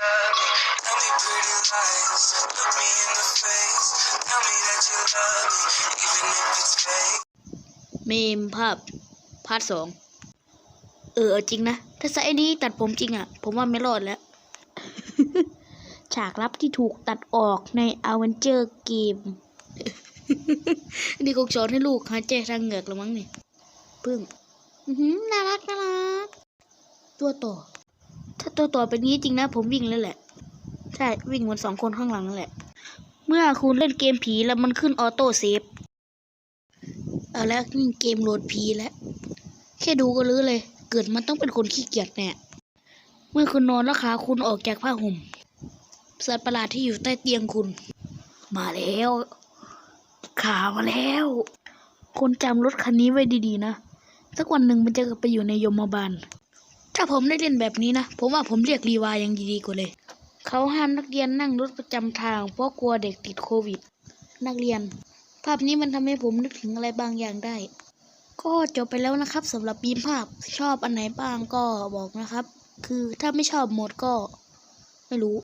love me. Tell me pretty lies. Look me in the face. Tell me that you love me, even if it's fake. เมมภาพพาร์ทสองเออจริงนะ ถ้าไซส์นี้ตัดผมจริงอะ่ะ ผมว่าไม่รอดแล้ว ฉากลับที่ถูกตัดออกใน a v e n g e r Game นี่คงสอนให้ลูกหายใจทางเหงือกแล้วมั้งนี่พึ่งน่ารักน่ารัก ตัวต่อ ตัวต่อเป็นงี้จริงนะ ผมวิ่งแล้วแหละ ใช่ วิ่งเหมือนสองคนข้างหลังนั่นแหละ เมื่อคุณเล่นเกมผีแล้วมันขึ้นออโต้เซฟ เอาแล้วนี่เกมโหลดผีแล้ว แค่ดูก็รู้เลย เกิดมันต้องเป็นคนขี้เกียจแน่ เมื่อคุณนอนแล้วขาคุณออกจากผ้าห่ม สัตว์ประหลาดที่อยู่ใต้เตียงคุณ มาแล้ว ขามาแล้ว คนจำรถคันนี้ไว้ดีๆนะ สักวันหนึ่งมันจะไปอยู่ในยมบาล ถ้าผมได้เล่นแบบนี้นะ ผมว่าผมเรียกรีวายังดีกว่าเลย เขาห้ามนักเรียนนั่งรถประจำทาง เพราะกลัวเด็กติดโควิด นักเรียน ภาพนี้มันทำให้ผมนึกถึงอะไรบางอย่างได้ ก็จบไปแล้วนะครับสำหรับบีมภาพชอบอันไหนบ้างก็บอกนะครับ คือถ้าไม่ชอบหมดก็ ไม่รู้